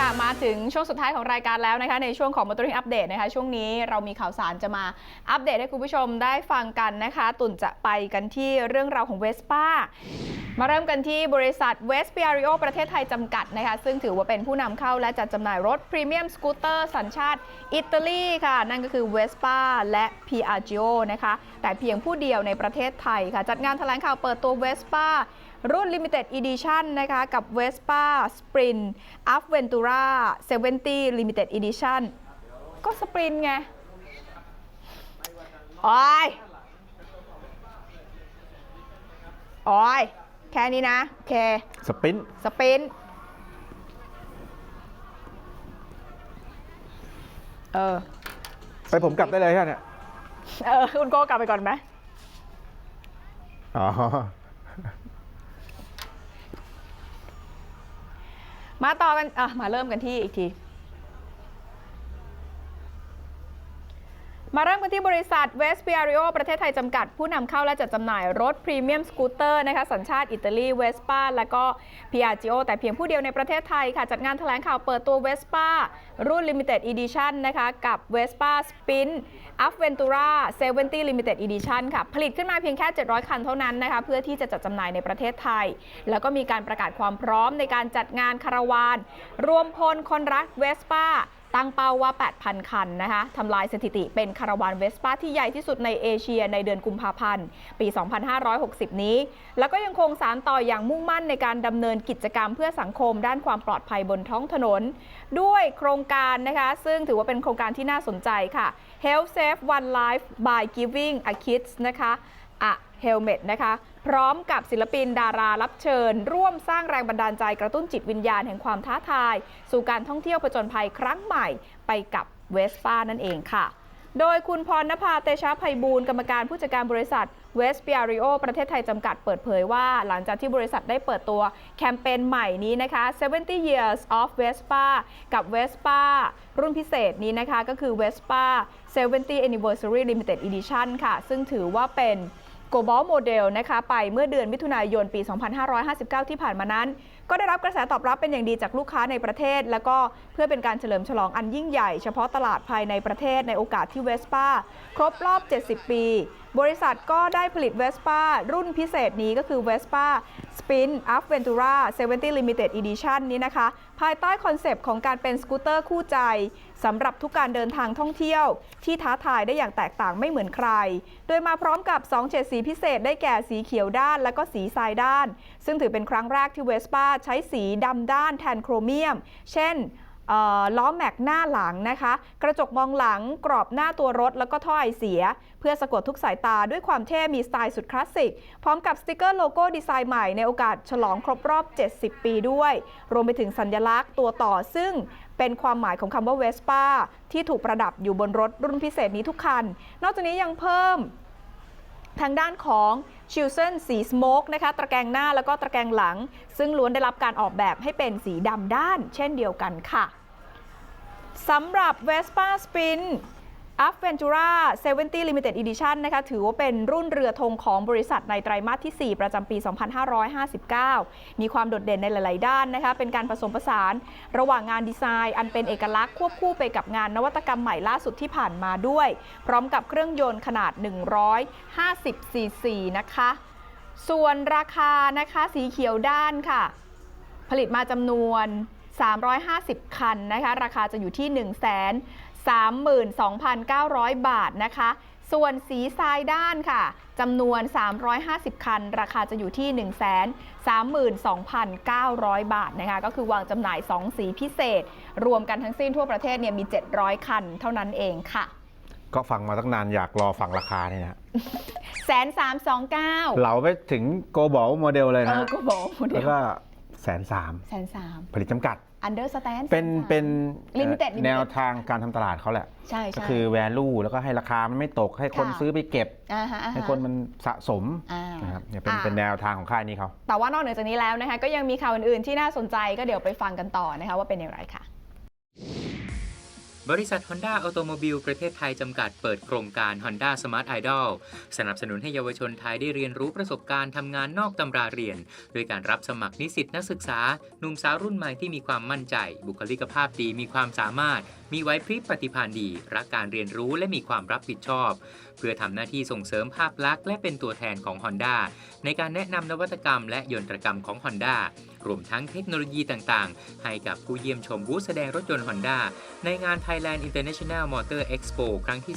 ค่ะมาถึงช่วงสุดท้ายของรายการแล้วนะคะในช่วงของ Motoring Update นะคะช่วงนี้เรามีข่าวสารจะมาอัปเดตให้คุณผู้ชมได้ฟังกันนะคะ ตุ่นจะไปกันที่เรื่องราวของเวสป้า มาเริ่มกันที่บริษัทเวสเปียริโอประเทศไทยจำกัดนะคะซึ่งถือว่าเป็นผู้นำเข้าและจัดจำหน่ายรถพรีเมียมสกูตเตอร์สัญชาติอิตาลีค่ะ นั่นก็คือเวสป้าและ Piaggio นะคะ แต่เพียงผู้เดียวในประเทศไทยค่ะ จัดงานแถลงข่าวเปิดตัวเวสป้ารุ่น Limited Edition นะคะ กับ Vespa Sprint Aventura 70 Limited Edition ก็ Sprint ไงโอ้ยโอ้ย แค่นี้นะ โอเค สปรินต์สปรินเออ ไปผมกลับได้เลยใช่ไหมเนี่ยเออ คุณโก้กลับไปก่อนไหมอ๋อ มาต่อกัน อะ มาเริ่มกันที่อีกที มาเริ่มกันที่บริษัทเวสเปียริโอประเทศไทยจำกัด ผู้นำเข้าและจัดจำหน่ายรถพรีเมียมสกูตเตอร์นะคะสัญชาติอิตาลีเวสป้าและก็ p i a g i o แต่เพียงผู้เดียวในประเทศไทยค่ะจัดงานแถลงข่าวเปิดตัวเวสป้ารุ่น Limited Edition นะคะกับ Vespa Spin Aventura 70 Limited Edition ค่ะผลิตขึ้นมาเพียงแค่ 700 คันเท่านั้นนะคะเพื่อที่จะจัดจำหน่ายในประเทศไทย แล้วก็มีการประกาศความพร้อมในการจัดงานคาราวาน รวมพลคนรักเวสป้า ตั้งเป้าว่า 8,000 คันนะคะทำลายสถิติเป็นคาราวานเวสป้าที่ใหญ่ที่สุดในเอเชียในเดือนกุมภาพันธ์ ปี 2560 นี้ แล้วก็ยังคงสารต่ออย่างมุ่งมั่นในการดำเนินกิจกรรมเพื่อสังคมด้านความปลอดภัยบนท้องถนน ด้วยโครงการนะคะซึ่งถือว่าเป็นโครงการที่น่าสนใจค่ะ Health Save One Life by Giving a Kids นะคะอะ Helmet นะคะ พร้อมกับศิลปินดารารับเชิญ ร่วมสร้างแรงบันดาลใจกระตุ้นจิตวิญญาณแห่งความท้าทาย สู่การท่องเที่ยวผจญภัยครั้งใหม่ไปกับเวสป้านั่นเองค่ะโดยคุณพรณภาเตชะภัยบูลกรรมการผู้จัดการบริษัทเวสเปียริโอประเทศไทยจำกัดเปิดเผยว่า หลังจากที่บริษัทได้เปิดตัวแคมเปญใหม่นี้นะคะ 70 years of Vespa กับ Vespa รุ่นพิเศษนี้นะคะ ก็คือ Vespa 70 anniversary limited edition ค่ะ ซึ่งถือว่าเป็น Global Model นะคะไปเมื่อเดือนมิถุนายนปี 2559 ที่ผ่านมานั้น ก็ได้รับกระแสตอบรับเป็นอย่างดีจากลูกค้าในประเทศ แล้วก็เพื่อเป็นการเฉลิมฉลองอันยิ่งใหญ่เฉพาะตลาดภายในประเทศในโอกาสที่เวสป้าครบรอบ 70 ปี บริษัทก็ได้ผลิตเวสป้ารุ่นพิเศษนี้ก็คือ Vespa Spin Aventura 70 Limited Edition นี้นะคะ ภายใต้คอนเซปต์ของการเป็นสกูตเตอร์คู่ใจสำหรับทุกการเดินทางท่องเที่ยว ที่ท้าทายได้อย่างแตกต่างไม่เหมือนใคร โดยมาพร้อมกับ 2 เฉดสีพิเศษได้แก่สีเขียวด้านและก็สีทรายด้าน ซึ่งถือเป็นครั้งแรกที่เวสป้าใช้สีดำด้านแทนโครเมียม เช่น ล้อแม็กหน้าหลังนะคะ กระจกมองหลังกรอบหน้าตัวรถแล้วก็ท่อไอเสีย เพื่อสะกดทุกสายตาด้วยความเท่มีสไตล์สุดคลาสสิก พร้อมกับสติกเกอร์โลโก้ดีไซน์ใหม่ในโอกาสฉลองครบรอบ 70 ปีด้วย รวมไปถึงสัญลักษณ์ตัวต่อซึ่งเป็นความหมายของคำว่าเวสป้าที่ถูกประดับอยู่บนรถรุ่นพิเศษนี้ทุกคัน นอกจากนี้ยังเพิ่ม ทางด้านของชิลเซนสีสโมกนะคะตะแกรงหน้าแล้วก็ตะแกรงหลัง ซึ่งล้วนได้รับการออกแบบให้เป็นสีดำด้าน เช่นเดียวกันค่ะสำหรับ Vespa Spin Aventura 70 Limited Edition นะคะถือว่าเป็นรุ่นเรือธงของบริษัทในไตรมาสที่ 4 ประจำปี 2559 มีความโดดเด่นในหลาย ๆ ด้านนะคะเป็นการผสมผสาน ระหว่างงานดีไซน์ อันเป็นเอกลักษณ์ควบคู่ไปกับงานนวัตกรรมใหม่ล่าสุดที่ผ่านมาด้วย พร้อมกับเครื่องยนต์ขนาด 150 ซีซีนะคะ ส่วนราคานะคะสีเขียวด้านค่ะ ผลิตมาจำนวน 350 คันนะคะราคาจะอยู่ที่1 3 32,900 บาทนะคะ ส่วนสีทรายด้านค่ะจำนวน 350 คัน ราคาจะอยู่ที่ 1 32,900 บาทนะคะ ก็คือวางจำหน่าย 2 สีพิเศษ รวมกันทั้งสิ้นทั่วประเทศเนี่ยมี 700 คันเท่านั้นเองค่ะ ก็ฟังมาตั้งนานอยากรอฟังราคาเนี่ยนะแสนสามสองเก้าเหลาไปถึงโกบอลโมเดลเลยเอนะอก็บอกโมเดแล้ลวก็แสนสามแสนสามผลิตจำกัด อันเดอร์สแตนเป็นเป็นเอ่อ Limited Limited แนวทางการทำตลาดเขาแหละ ใช่ก็ใช่ คือ value แล้วก็ให้ราคามันไม่ตกให้คนค่ะ ซื้อไปเก็บ อ่าฮะอ่าฮะ ให้คนมันสะสมอ่านะครับเนี่ยเป็นอ่า เป็นแนวทางของค่ายนี้เขา แต่ว่านอกเหนือจากนี้แล้วนะคะก็ยังมีข่าวอื่นๆที่น่าสนใจก็เดี๋ยวไปฟังกันต่อนะคะว่าเป็นอย่างไรค่ะ บริษัท Honda Automobile ประเทศไทยจำกัดเปิดโครงการ Honda Smart Idol สนับสนุนให้เยาวชนไทยได้เรียนรู้ประสบการณ์ทำงานนอกตำราเรียน โดยการรับสมัครนิสิตนักศึกษาหนุ่มสาวรุ่นใหม่ที่มีความมั่นใจ บุคลิกภาพดีมีความสามารถ มีไหวพริบปฏิภาณดี รักการเรียนรู้และมีความรับผิดชอบ เพื่อทำหน้าที่ส่งเสริมภาพลักษณ์และเป็นตัวแทนของ Honda ในการแนะนำนวัตกรรมและยนตรกรรมของ Honda รวมทั้งเทคโนโลยีต่างๆ ให้กับผู้เยี่ยมชมบูธแสดงรถยนต์ Honda ในงาน Thailand International Motor Expo ครั้งที่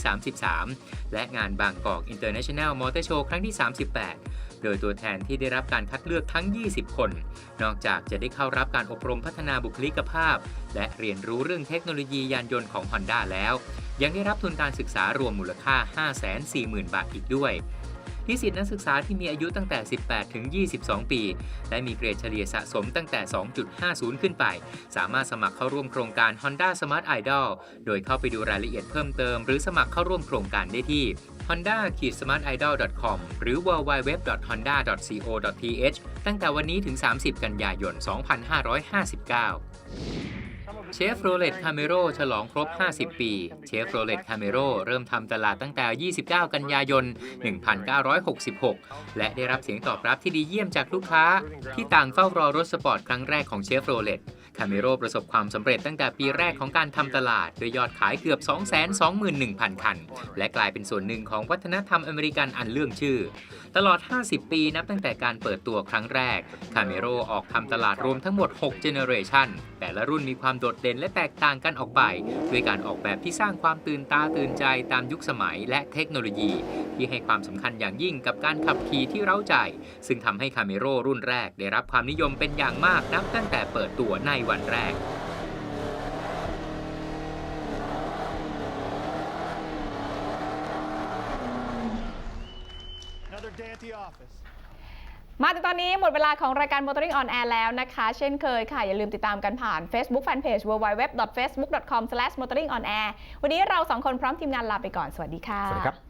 33 และงานบางกอก International Motor Show ครั้งที่ 38 โดยตัวแทนที่ได้รับการคัดเลือกทั้ง 20 คน นอกจากจะได้เข้ารับการอบรมพัฒนาบุคลิกภาพ และเรียนรู้เรื่องเทคโนโลยียานยนต์ของ Honda แล้ว ยังได้รับทุนการศึกษารวมมูลค่า 540,000 บาทอีกด้วย นิสิตนักศึกษาที่มีอายุตั้งแต่ 18 ถึง 22 ปี และมีเกรดเฉลี่ยสะสมตั้งแต่ 2.50 ขึ้นไป สามารถสมัครเข้าร่วมโครงการ Honda Smart Idol โดยเข้าไปดูรายละเอียดเพิ่มเติม หรือสมัครเข้าร่วมโครงการได้ที่ honda-smartidol.com หรือ www.honda.co.th ตั้งแต่วันนี้ถึง 30 กันยายน 2559 เชฟโรเลตคาเมโรฉลองครบ 50 ปี เชฟโรเลตคาเมโรเริ่มทำตลาดตั้งแต่ 29 กันยายน 1966 และได้รับเสียงตอบรับที่ดีเยี่ยมจากลูกค้า ที่ต่างเฝ้ารอรถสปอร์ตครั้งแรกของเชฟโรเลต คาเมโรประสบความสำเร็จตั้งแต่ปีแรกของการทำตลาด โดยยอดขายเกือบ 221,000 คัน และกลายเป็นส่วนหนึ่งของวัฒนธรรมอเมริกันอันเลื่องชื่อ ตลอด 50 ปีนับตั้งแต่การเปิดตัวครั้งแรกคาเมโรออกทำตลาดรวมทั้งหมด 6 เจเนอเรชันแต่ละรุ่นมีความโดดเด่นและแตกต่างกันออกไป ด้วยการออกแบบที่สร้างความตื่นตาตื่นใจตามยุคสมัยและเทคโนโลยี ที่ให้ความสำคัญอย่างยิ่งกับการขับขี่ที่เร้าใจ ซึ่งทำให้คาเมโรรุ่นแรกได้รับความนิยมเป็นอย่างมากนับตั้งแต่เปิดตัวในวันแรก Another day at the office. มาถึงตอนนี้หมดเวลาของรายการ Motoring on Air แล้วนะคะ เช่นเคยค่ะ อย่าลืมติดตามกันผ่าน Facebook Fanpage www.facebook.com/motoringonair วันนี้เราสองคนพร้อมทีมงานลาไปก่อน สวัสดีค่ะ สวัสดีครับ